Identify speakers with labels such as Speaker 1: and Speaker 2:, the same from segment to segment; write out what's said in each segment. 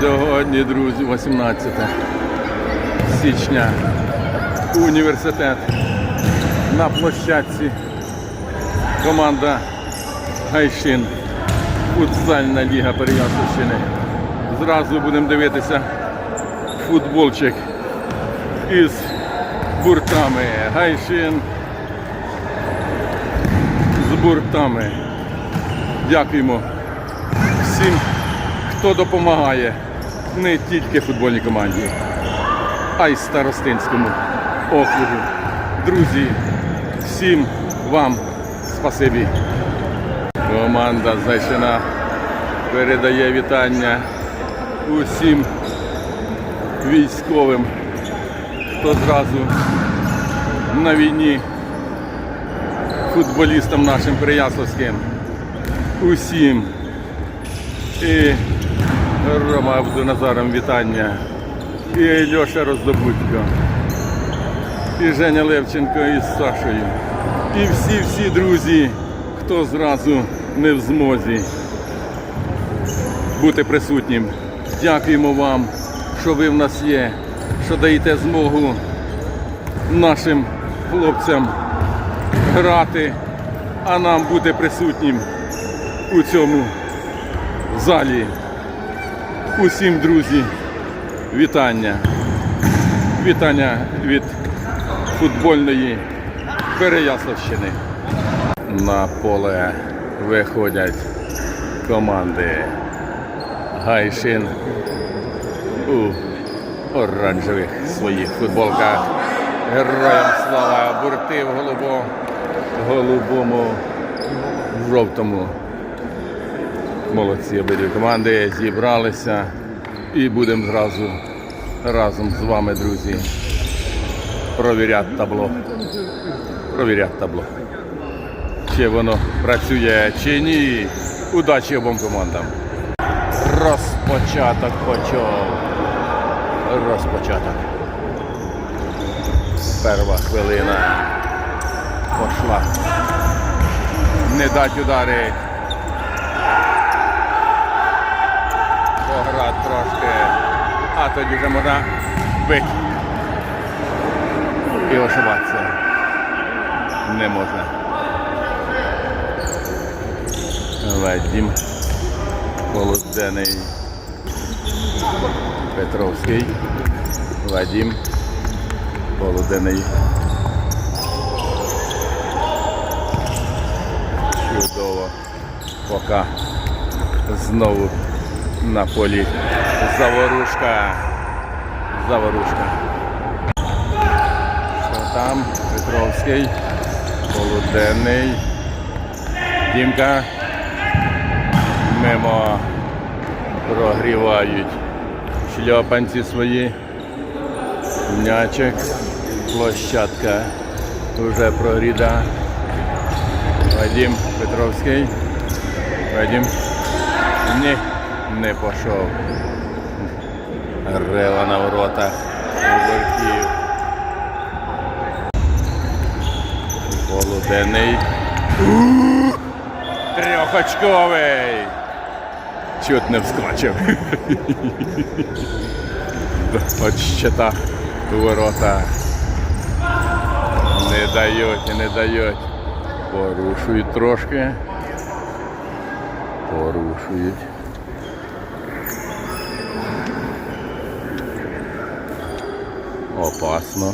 Speaker 1: Сьогодні, друзі, 18 січня. Університет на площадці. Команда Гайшин. Футзальна ліга Переяславщини. Зразу будемо дивитися футболчик із буртами. Гайшин з буртами. Дякуємо всім, хто допомагає не тільки футбольній команді, а й старостинському округу. Друзі, всім вам спасибі. Команда Зайчина передає вітання усім військовим, хто зразу на війні, футболістам нашим Переяславським, усім. І Рома Абдуназаром вітання, і Льоша Роздобудько, і Женя Левченко із Сашою, і всі-всі друзі, хто зразу не в змозі бути присутнім. Дякуємо вам, що ви в нас є, що даєте змогу нашим хлопцям грати, а нам бути присутнім у цьому залі. Усім, друзі, вітання. Вітання від футбольної Переяславщини. На поле виходять команди Гайшин у оранжевих своїх футболках. Героям слава бурти в голубому, голубому, жовтому. Молодці обидві команди зібралися і будемо зразу разом з вами, друзі, провіряти табло. Провіряти табло. Чи воно працює, чи ні. Удачі обом командам. Розпочаток почав. Розпочаток. Перша хвилина. Пошла. Не дать ударить. пограти трошки, а тоді вже можна бити. І ошибатися не можна. Вадим Полуденний Петровський. Вадим Полуденний. Чудово. Пока знову на полі заворушка. Заворушка. Що там? Петровський. Полуденний. Дімка. Мимо прогрівають шльопанці свої. М'ячик. Площадка вже прогріда. Вадим Петровський. Вадим. Ні, не пішов. Рева на воротах. Вертів. Полуденний. Трьохочковий. Чуть не вскочив. От щита у ворота. Не дають, не дають. Порушують трошки. Порушують. Опасно.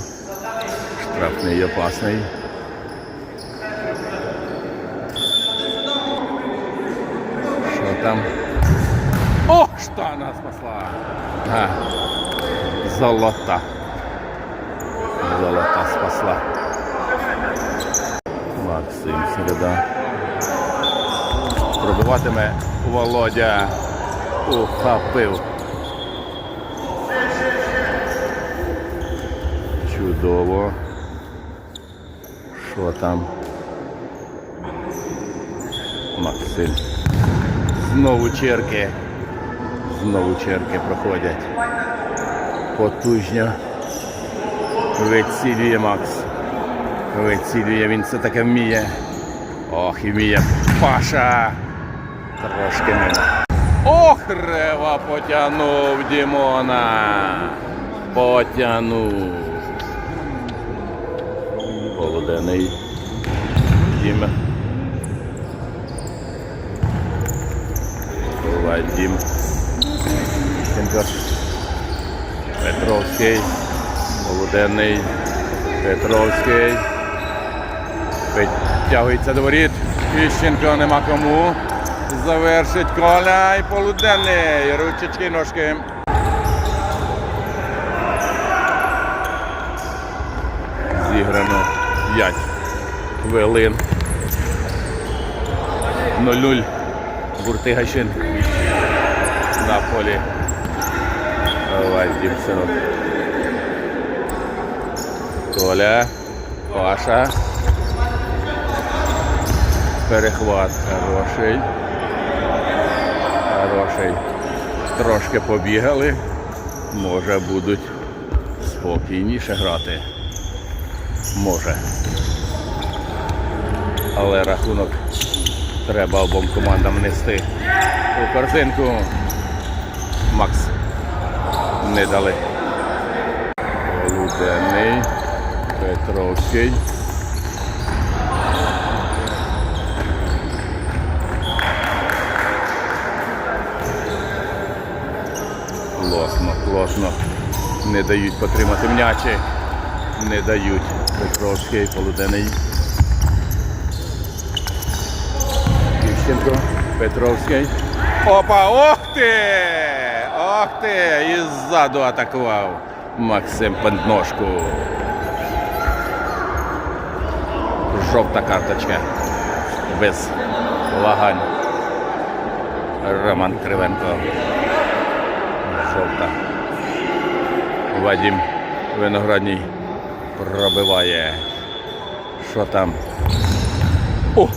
Speaker 1: Штрафний опасний. Що там? О, штана спасла. А, золота. Золота спасла. Максим середа. Пробиватиме Володя. Ухапив. Чудово. Що там? Максим. Знову черки. Знову черки проходять. Потужно. Вицілює Макс. Вицілює, він це таке вміє. Ох, і вміє. Паша. Трошки мимо. Ох, рева потягнув Дімона. Потягнув. Полуденний. Дім. Вадим. Сенко. Петровський. Полуденний. Петровський. Підтягується до воріт. Іщенко нема кому. Завершить коля і полуденний. Ручечки, ножки. Зіграно 5 хвилин. 0-0. Буртигашин на полі. Вадим Синок. Коля. Паша. Перехват хороший. Хороший. Трошки побігали. Може будуть спокійніше грати. Може. Але рахунок треба обом командам нести у корзинку. Макс не дали. Луденний. Петровський. Плотно, плотно. Не дають потримати м'ячі. Не дають. Петровський, полуденний. Тищенко, Петровський. Опа, ох ти! Ох ти! І ззаду атакував Максим Пентношку. Жовта карточка. Без вагань. Роман Кривенко. Жовта. Вадим Виноградній пробиває. Що там? О!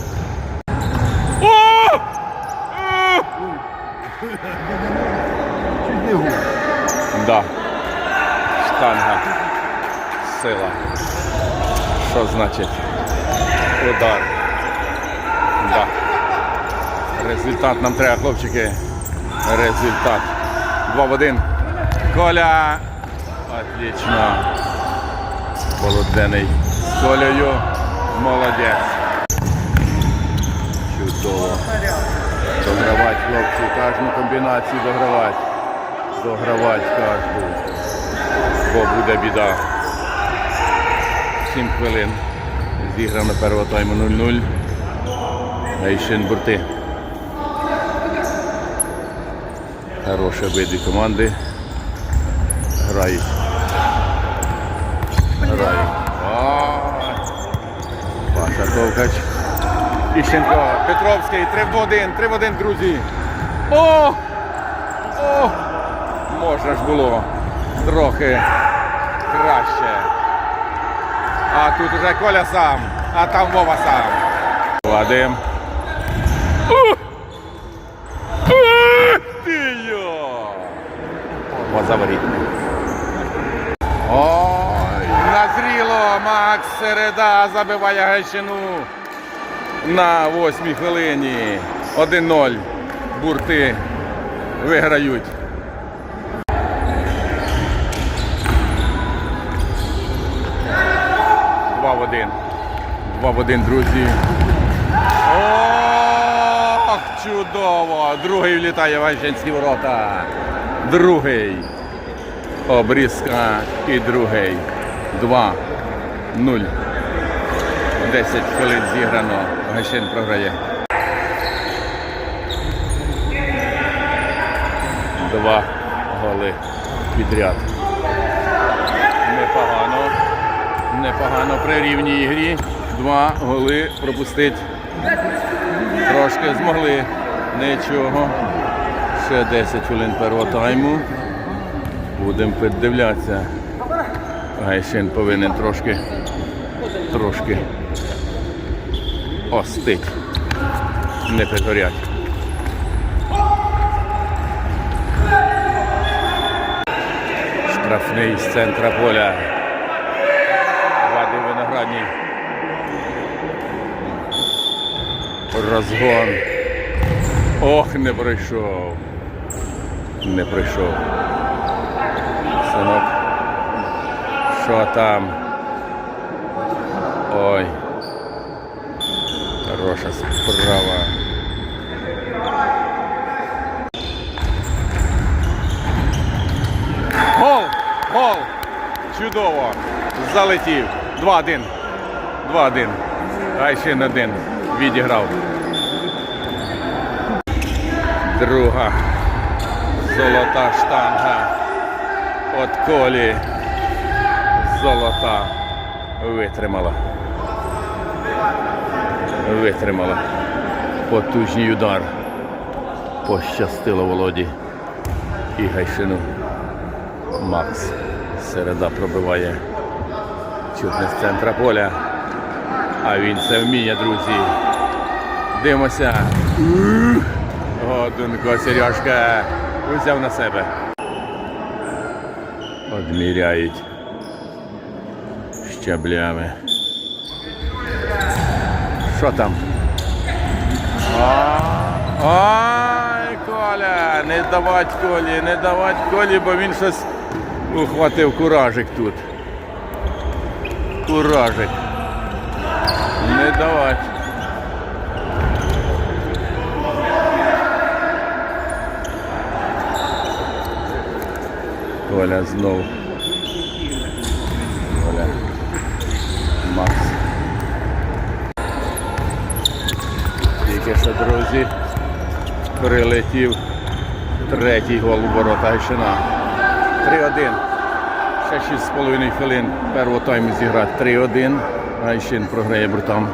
Speaker 1: Да. Штанга. Сила. Що значить? Удар. Да. Результат нам треба, хлопчики. Результат. Два в один. Коля. Отлично. Володений з Колею. Молодець. Чудово. Догравати, хлопці, кожну комбінацію догравати. Догравати кожну. Бо буде біда. 7 хвилин. Зіграно першого тайму 0-0. Гайшин бурти. Хороші обидві команди. Грають. Ой. Паша Іщенко, Петровський, 3 в 1, 3 в 1, друзі. О! О! Можна ж було трохи краще. А тут уже Коля сам, а там Вова сам. Вадим. Ух ти йо! Позаворітний. Ой, назріло Макс Середа забиває Гайщину на восьмій хвилині. 1-0. Бурти виграють. Два в один. Два в один, друзі. Ох, чудово! Другий влітає в Ганчинські ворота. Другий. Обрізка і другий. Два. Нуль. 10 хвилин зіграно. Гащин програє. Два голи підряд. Непогано. Непогано при рівній грі. Два голи пропустить. Трошки змогли. Нічого. Ще 10 хвилин першого тайму. Будемо піддивлятися. Гайшин повинен трошки, трошки остить. Не притворять. Штрафний з центра поля. Вадим Виноградній. Розгон. Ох, не пройшов. Не прийшов. Синок. Що там? Ой. Хороша справа. Гол! Гол! Чудово! Залетів. 2-1. 2-1. А ще на один відіграв. Друга золота штанга. От колі. Золота витримала. Витримала. Потужний удар. Пощастило Володі і Гайшину. Макс. Середа пробиває чуть не з центра поля. А він це вміє, друзі. Дивимося. Годунко Сережка взяв на себе. Одміряють щаблями. Що там? Ай, Коля, не давать Колі, не давать Колі, бо він щось ухватив куражик тут. Куражик. Не давать. Коля знов. Коля. Макс. Тільки що, друзі, прилетів третій гол у ворота Гайшина. 3-1. Ще 6,5 хвилин першого тайму зіграти. 3-1. Гайшин програє брутам.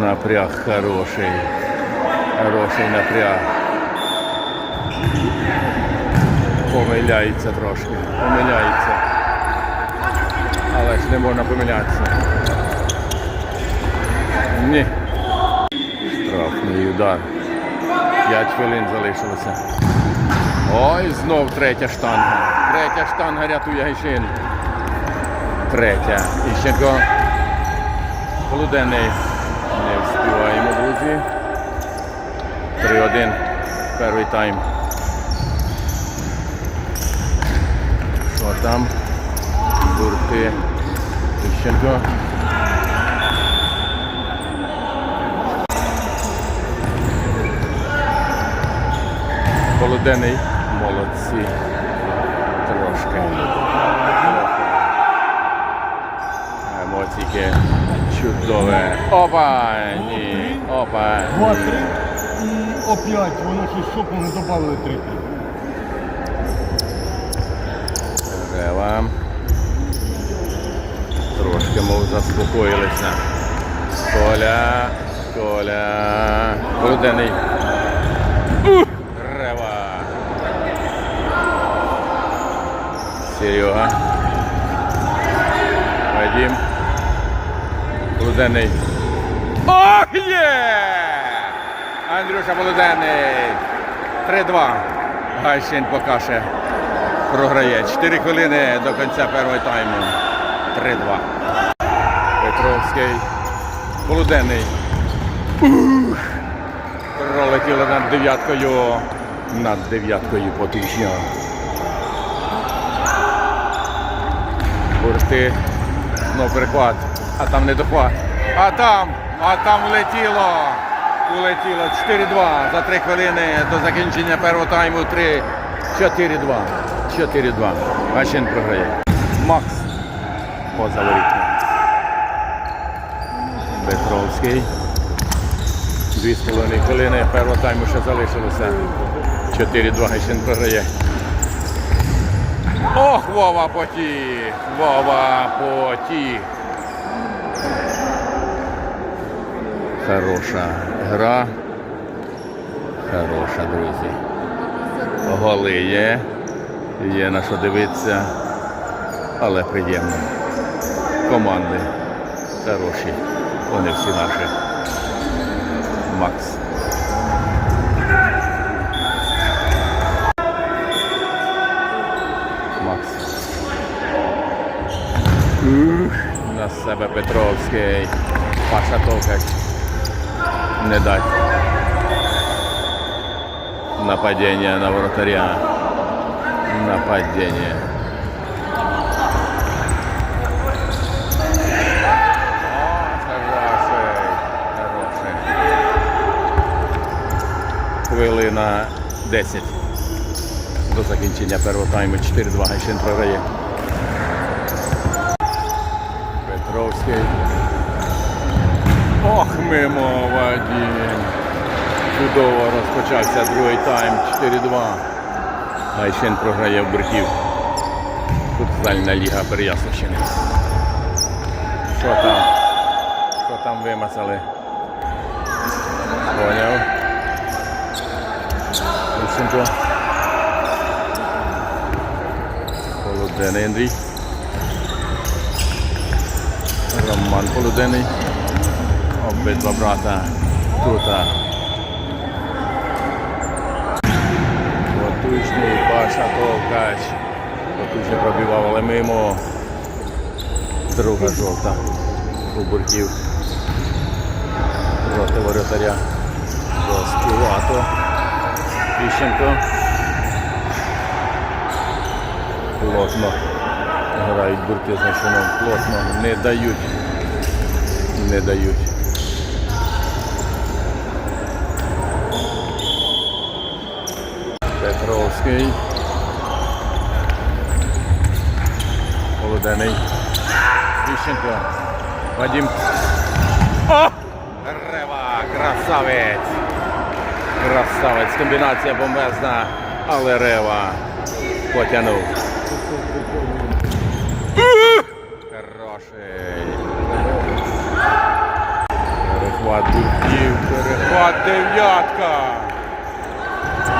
Speaker 1: Напряг хороший. Хороший напряг. Помиляється трошки. Помиляється. Але ж не можна помилятися. Ні. Штрафний удар. 5 хвилин залишилося. Ой, знов третя штанга. Третя штанга рятує Гайшин. Третя. Іщенко. Полуденний. Не вспіваємо, друзі. 3-1. Перший тайм. Що там? Бурти. Іщенко. Полуденний. Молодці. Трошки. Емоційки чудове. Опа! Ні. Опа!
Speaker 2: Два-три і опять воно щось щоб вони додали три.
Speaker 1: Рева. Трошки, мов заспокоїлися. Коля. Коля. Полуденний. Ух! Рева. Серега. Вадим. Полуденний. Ох, є! Андрюша Полуденний. 3-2. Гайшин поки програє. 4 хвилини до кінця першого тайму. 3-2. Петровський. Полуденний. Ух! Пролетіли над дев'яткою. Над дев'яткою потужно. Бурти. Знов перехват. А там не дохват. А там, а там влетіло. Улетіло 4-2 за 3 хвилини до закінчення першого тайму 3. 4-2. 4-2. Гащин програє. Макс. Поза ворітьми. Петровський. Дві з половиною хвилини першого тайму ще залишилося. 4-2 Гащин програє. Ох, Вова потік! Вова потік! Хороша гра. Хороша, друзі. Голи є. Є на що дивитися. Але приємно. Команди хороші. Вони всі наші. Макс. Ух, на себе Петровський. Паша Товкач. Не дать. Нападение на вратаря. Нападение. Хвилина 10 до закінчення першого тайму. 4-2 Гайшин програє. Петровський. Ох, мимо Вадим. Чудово розпочався другий тайм. 4-2. Гайшин програє в Берків. Футзальна ліга Переяславщини. Що там? Що там вимацали? Поняв. Лущенко. Полуденний Андрій. Роман Полуденний. Обидва брата тута. Потужний Паша Товкач. Потужно пробивав, але мимо. Друга жовта. У бурків. Проти воротаря. Розкувато. Іщенко. Плотно. Грають бурки з. Плотно. Не дають. Не дають. Петровський. Володений. Іщенко. Вадим. О! Рева! Красавець! Красавець! Комбінація бомбезна, але Рева потягнув. Хороший. Перехват бурків, перехват дев'ятка.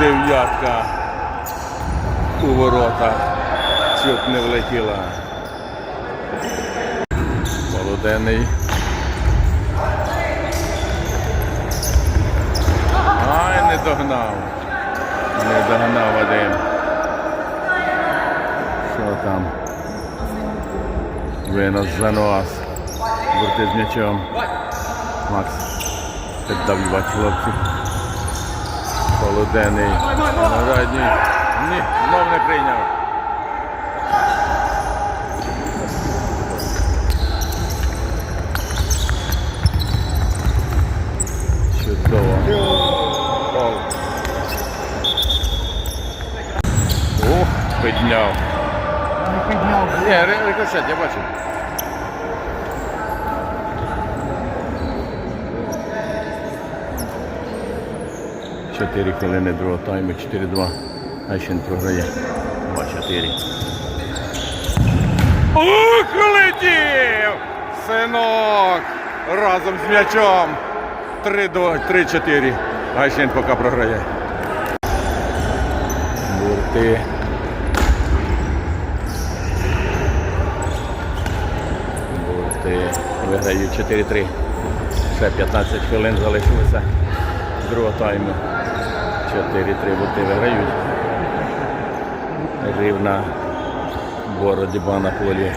Speaker 1: Дев'ятка. У воротах. Чуть не влетіла. Полуденний. Ай, не догнав. Не догнав Вадим. Що там? Винос за нос. Бурти з м'ячом. Макс. Піддавлювати хлопців. Полуденний. Радній. Ні, знов не прийняв. Чудово. Ух, підняв.
Speaker 2: Не підняв.
Speaker 1: Ні, рикошет, я бачив. Чотири хвилини другого тайму, 4-2. Гайшин програє. 2-4. Ух, летів! Синок! Разом з м'ячом. 3-4. Гайшин поки програє. Бурти. Бурти виграють 4-3. Ще 15 хвилин залишилося другого тайму. 4-3 бурти виграють. Рівна боротьба на полі.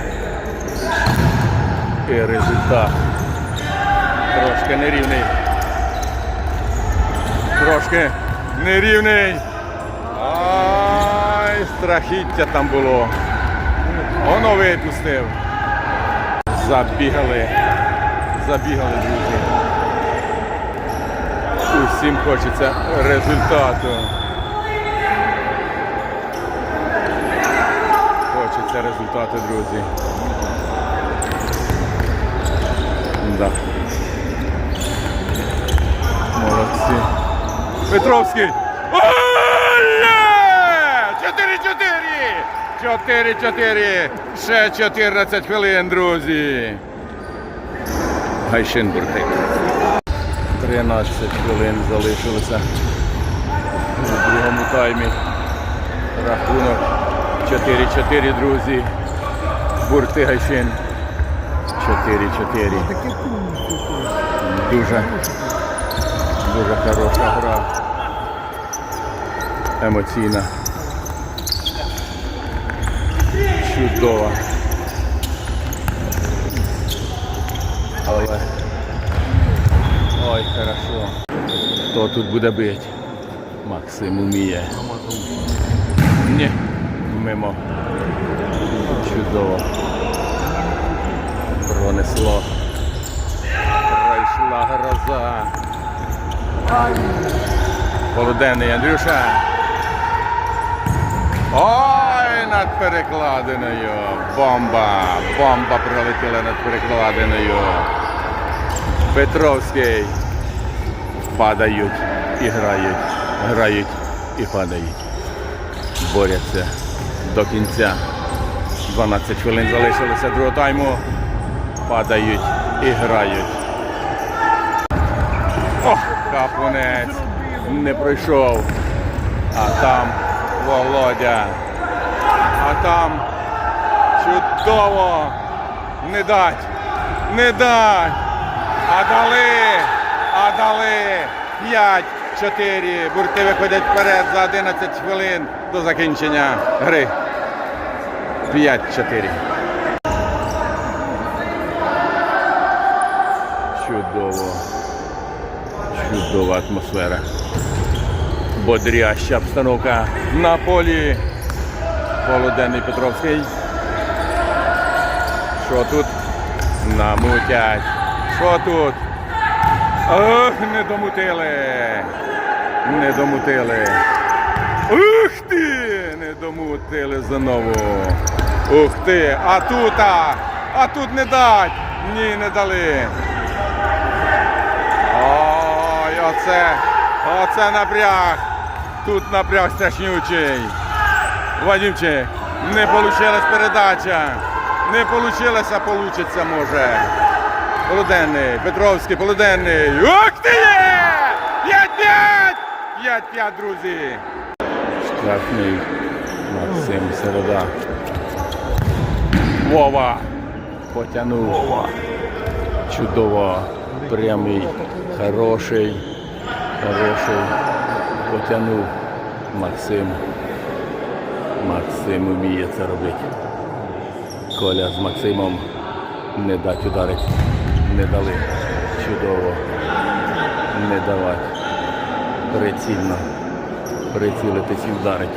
Speaker 1: І результат. Трошки нерівний. Трошки нерівний. Ай, страхіття там було. Воно випустив. Забігали. Забігали, друзі. Усім хочеться результату. Хочеться результату, друзі. Да. Молодці. Петровський. Ой, є! 4-4! 4-4! Ще 14 хвилин, друзі. Гайшин буртик. 13 хвилин залишилося у другому таймі. Рахунок 4-4, друзі. Бурти Гайшин. 4-4. Дуже, дуже хороша гра. Емоційна. Чудова. Але. Ой, хорошо. Хто тут буде бити? Максим уміє. Ні, мимо. Чудово. Пронесло. Пройшла гроза. Полуденний Андрюша. Ой, над перекладиною. Бомба. Бомба пролетіла над перекладиною. Петровський. Падають і грають. Грають і падають. Борються до кінця. 12 хвилин залишилося другого тайму. Падають і грають. Ох, капунець не пройшов. А там Володя. А там чудово. Не дать. Не дать. А дали. А дали. 5-4. Бурти виходять вперед за 11 хвилин до закінчення гри. 5-4. Чудово. Чудова атмосфера. Бодряща обстановка на полі. Полуденний Петровський. Що тут? Намутять. Що тут? Ох, не домутили. Не домутили. Ух ти! Не домутили знову. Ух ти! А тут, а, а тут не дать. Ні, не дали. Ой, оце, оце напряг. Тут напряг страшнючий. Вадимчик, не получилась передача. Не получилося, получиться може. Полуденний, Петровський, Полуденний. Ух ти є! 5-5! 5-5, друзі. Штрафний Максим Середа. Вова. Потягнув. Вова. Чудово. Прямий. Хороший. Хороший. Потягнув Максим. Максим вміє це робити. Коля з Максимом не дать ударити. Не дали. Чудово. Не давати. Прицільно. Прицілитись і вдарить.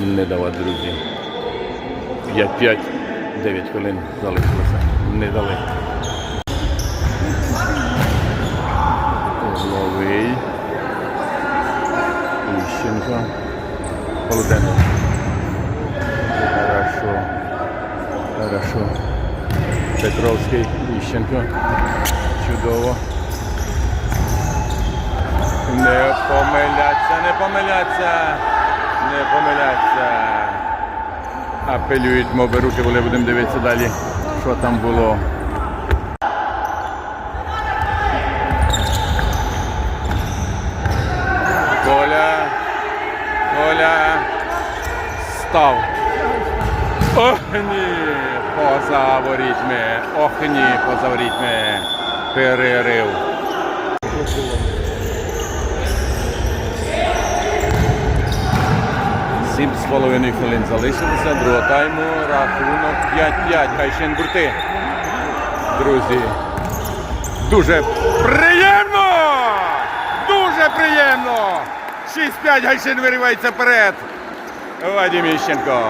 Speaker 1: Не давати, друзі. 5-5. 9 хвилин залишилося. Не дали. Козловий. Іщенко. Полуденний. Хорошо. Хорошо. Петровський. Іщенко. Чудово. Не помиляться, не помиляться. Не помиляться. Апелюють, моби руки були, будемо дивитися далі, що там було. Коля. Коля. Став. Ох ні, поза ворітьми. Ох ні, поза ворітьми. Перерив. Сім з половиною хвилин залишилося. Другого тайму. Рахунок 5-5. Гайшин бурти. Друзі. Дуже приємно! Дуже приємно! 6-5 Гайшин виривається вперед. Вадим Іщенко.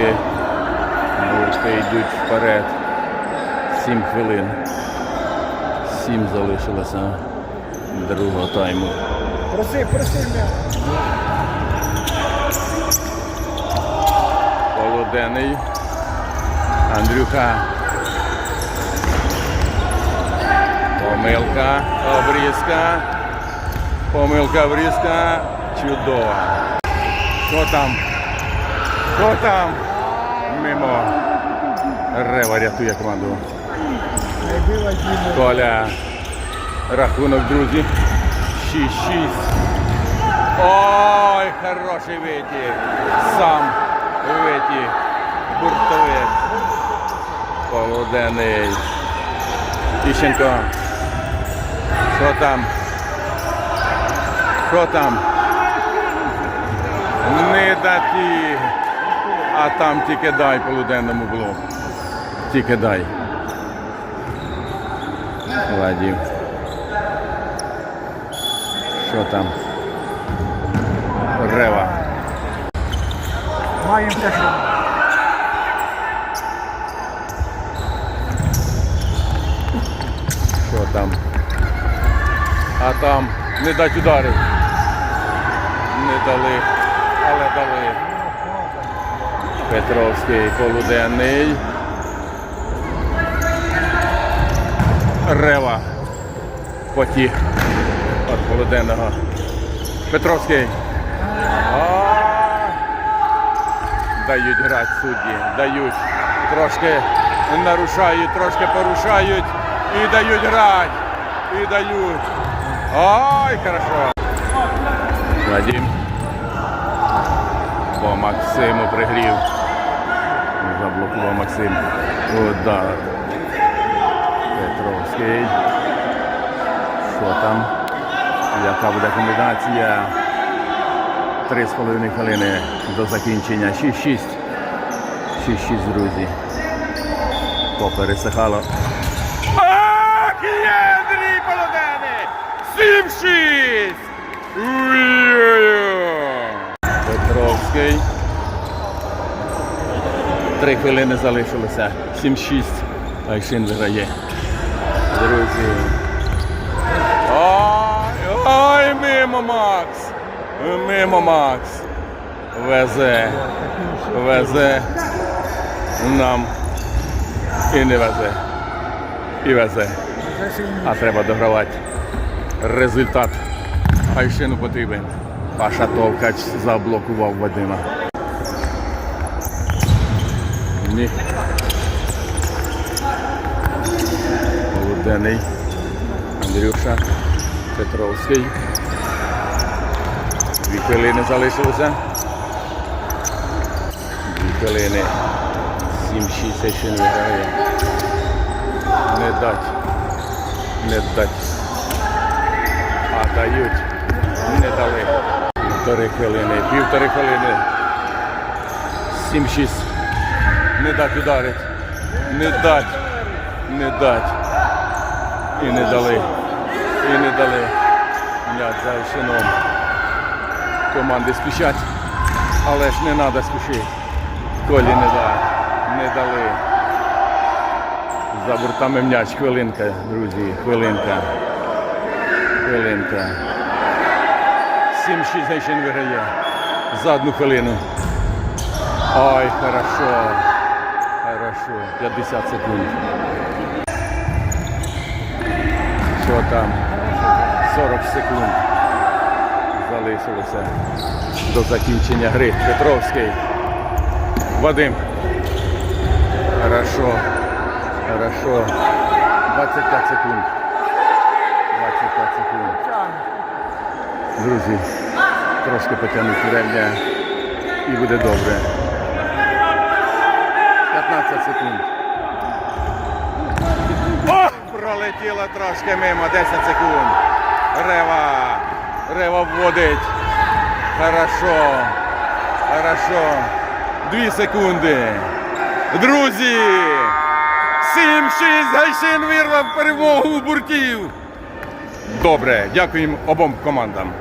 Speaker 1: Бурти. Бурти йдуть вперед. Сім хвилин. Сім залишилося другого тайму.
Speaker 2: Проси, проси м'яч.
Speaker 1: Полуденний. Андрюха. Помилка. Обрізка. Помилка обрізка. Чудова. Що там? Що там? Мимо. Рева рятує команду. Коля. Рахунок, друзі. 6-6. Ой, хороший витік. Сам витік. Буртовець. Полуденний. Тищенко. Що там? Що там? Не даті. А там тільки дай полуденному було. Тільки дай. Вадим. Що там? Рева.
Speaker 2: Маємо те, що
Speaker 1: Що там? А там не дать ударів. Не дали, але дали. Петровський полуденний. Рева. Потік від полуденного. Петровський. Дають грати судді. Дають. Трошки нарушають, трошки порушають. І дають грати. І дають. Ай, хорошо. Вадим. По Максиму пригрів. Заблокував Максим. Удар. Петровський. Що там? Яка буде комбінація? Три з половиною хвилини до закінчення. 6-6. 6-6, друзі. Попересихало. Ах, є Андрій Полонений! 7-6! Петровський. Три хвилини залишилося. 7-6. Айшин виграє. Друзі. Ой, ой, мимо Макс. Мимо Макс. Везе. Везе. Нам. І не везе. І везе. А треба догравати. Результат. Айшину потрібен. Паша Товкач заблокував Вадима. Ні. Володений. Андрюша. Петровський. Дві хвилини залишилося. Дві хвилини. 7-6 ще не виграє. Не дать. Не дать. А дають. Не дали. Півтори хвилини. Півтори хвилини. 7-6. Не дать ударить. Не дать. Не дать. І не дали. І не дали. М'яч за Ільчином. Команди спішать. Але ж не треба спішити. Колі не дать. Не дали. За бортами м'яч. Хвилинка, друзі. Хвилинка. Хвилинка. 7-6 Гайчин виграє. За одну хвилину. Ой, хорошо. Хорошо. 50 секунд. Що там? 40 секунд. Залишилося до закінчення гри. Петровський. Вадим. Хорошо. Хорошо. 25 секунд. 25 секунд. Друзі, трошки потягнуть ревня і буде добре. 15 секунд. О! Пролетіло трошки мимо, 10 секунд. Рева. Рева вводить. Хорошо. Хорошо. Дві секунди. Друзі! 7-6 Гайшин вирвав перемогу у буртів. Добре, дякуємо обом командам.